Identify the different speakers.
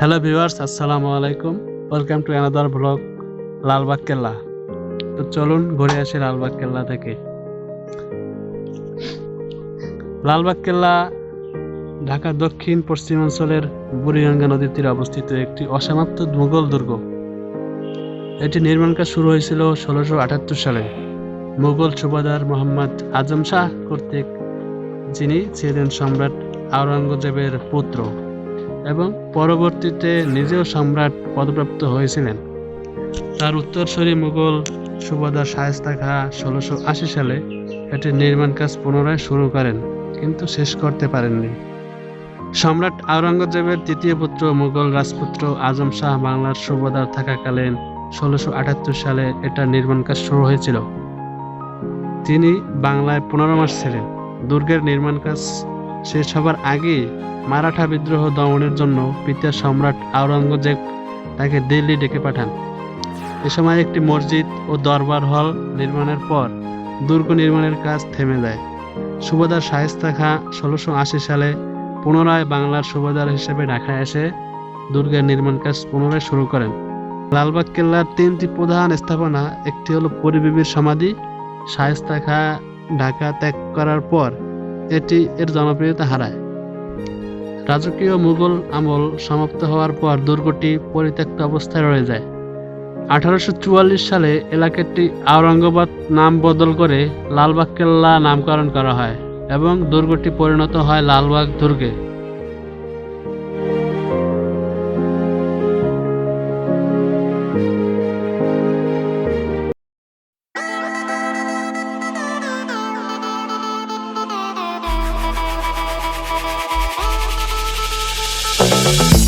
Speaker 1: Hello viewers আসসালামু আলাইকুম welcome to another blog Lalbagh Kella তো চলুন ঘুরে আসি লালবাগ কেল্লা থেকে লালবাগ কেল্লা ঢাকা দক্ষিণ পশ্চিমাঞ্চলের বুড়িগঙ্গা নদীর তীরে অবস্থিত একটি অসমাপ্ত মুঘল দুর্গ। এটি নির্মাণ কাজ শুরু হয়েছিল ষোলোশো আটাত্তর সালে। মুঘল সুবাদার মোহাম্মদ আজম শাহ কর্তৃক, যিনি ছিলেন সম্রাট আওরঙ্গজেবের পুত্র। এবং পরবর্তীতে নিজেও সম্রাট পদপ্রাপ্ত হয়েছিলেন। তার উত্তরসূরি মুঘল সুবাদার শায়েস্তা খাঁ ষোলোশো আশি সালে এটির নির্মাণ কাজ পুনরায় শুরু করেন, কিন্তু শেষ করতে পারেননি। সম্রাট আওরঙ্গজেবের তৃতীয় পুত্র মুঘল রাজপুত্র আজম শাহ বাংলার সুবাদার থাকাকালীন ষোলোশো আটাত্তর সালে এটা নির্মাণ কাজ শুরু হয়েছিল। তিনি বাংলায় পনেরো মাস ছিলেন। দুর্গের নির্মাণ কাজ শেষ হবার আগেই মারাঠা বিদ্রোহ দমনের জন্য পিতা সম্রাট আওরঙ্গজেব তাকে দিল্লি ডেকে পাঠান। এ সময় একটি মসজিদ ও দরবার হল নির্মাণের পর দুর্গ নির্মাণের কাজ থেমে যায়। সুবাদার শায়েস্তা খাঁ ষোলোশো আশি সালে পুনরায় বাংলার সুবাদার হিসেবে ঢাকায় এসে দুর্গের নির্মাণ কাজ পুনরায় শুরু করেন। লালবাগ কেল্লার তিনটি প্রধান স্থাপনা, একটি হলো পরিবিবির সমাধি। শায়েস্তা খাঁ ঢাকা ত্যাগ করার পর এটি এর জনপ্রিয়তা হারায়। রাজকীয় মুঘল আমল সমাপ্ত হওয়ার পর দুর্গটি পরিত্যক্ত অবস্থায় রয়ে যায়। আঠারোশো চুয়াল্লিশ সালে এলাকাটি আওরঙ্গাবাদ নাম বদল করে লালবাগ কেল্লা নামকরণ করা হয় এবং দুর্গটি পরিণত হয় লালবাগ দুর্গে। Thank you.